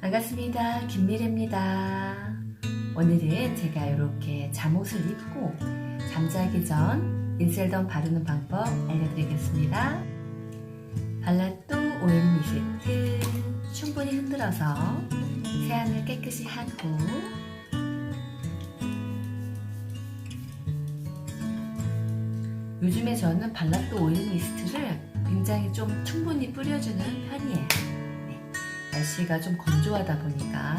반갑습니다. 김미래입니다. 오늘은 제가 이렇게 잠옷을 입고 잠자기 전 인셀덤 바르는 방법 알려드리겠습니다. 발라또 오일 미스트 충분히 흔들어서 세안을 깨끗이 한후 요즘에 저는 발라또 오일 미스트를 굉장히 좀 충분히 뿌려주는 편이에요. 네, 날씨가 좀 건조하다 보니까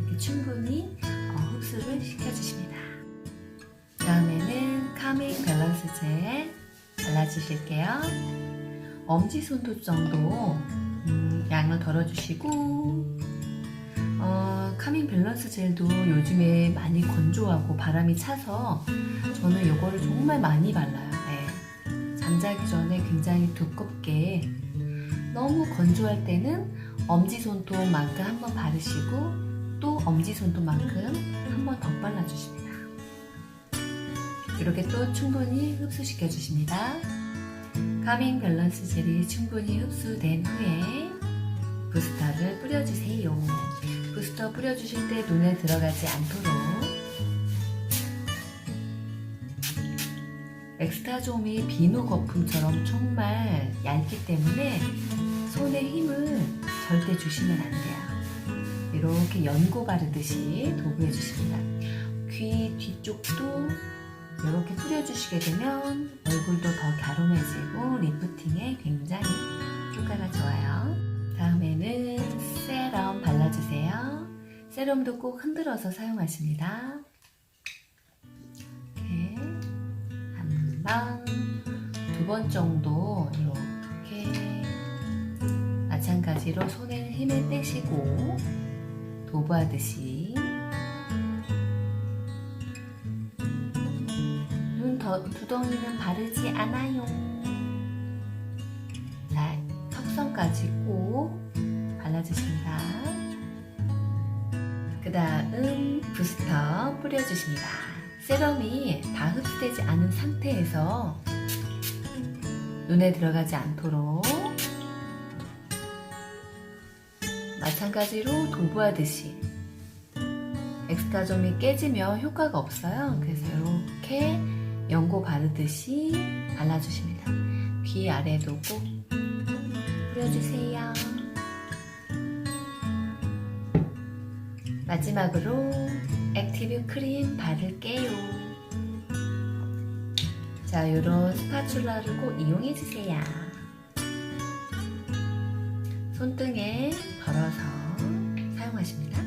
이렇게 충분히 어, 흡수를 시켜주십니다. 다음에는 카밍 밸런스 젤 발라주실게요. 엄지손톱 정도 음, 양을 덜어주시고 어, 카밍 밸런스 젤도 요즘에 많이 건조하고 바람이 차서 저는 이거를 정말 많이 발라요. 네. 잠자기 전에 굉장히 두껍게 너무 건조할 때는 엄지손톱만큼 한번 바르시고 또 엄지손톱만큼 한번 더 발라주십니다. 이렇게 또 충분히 흡수시켜 주십니다. 카밍 밸런스 젤이 충분히 흡수된 후에 부스터를 뿌려주세요. 부스터 뿌려주실 때 눈에 들어가지 않도록 엑스타좀이 비누 거품처럼 정말 얇기 때문에 손에 힘을 절대 주시면 안 돼요. 이렇게 연고 바르듯이 도구해 주십니다. 귀 뒤쪽도 이렇게 뿌려주시게 되면 얼굴도 더 갸름해지고 리프팅에 굉장히 효과가 좋아요. 다음에는 세럼 발라주세요. 세럼도 꼭 흔들어서 사용하십니다. 이렇게 한 번, 두번 정도 이렇게 마찬가지로 손에 힘을 빼시고 도부하듯이 눈 더, 두덩이는 바르지 않아요. 자, 턱선까지 꼭 발라주십니다. 그 다음 부스터 뿌려주십니다. 세럼이 다 흡수되지 않은 상태에서 눈에 들어가지 않도록 마찬가지로 도부하듯이 엑스타점이 깨지면 효과가 없어요. 그래서 이렇게 연고 바르듯이 발라주십니다. 귀 아래도 꼭 뿌려주세요. 마지막으로 액티브 크림 바를게요. 자, 이런 스파츌라를 꼭 이용해주세요. 손등에 덜어서 사용하십니다.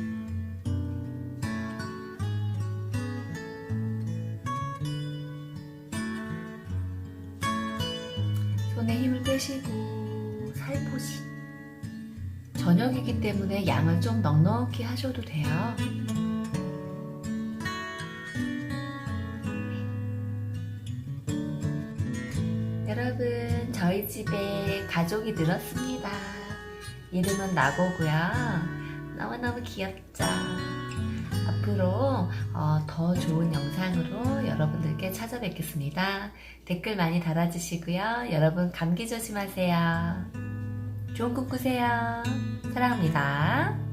손에 힘을 빼시고 살포시. 저녁이기 때문에 양을 좀 넉넉히 하셔도 돼요. 여러분, 저희 집에 가족이 늘었습니다. 이름은 나고고요. 너무너무 귀엽죠? 앞으로 어, 더 좋은 영상으로 여러분들께 찾아뵙겠습니다. 댓글 많이 달아주시고요. 여러분 감기 조심하세요. 좋은 꿈 꾸세요. 사랑합니다.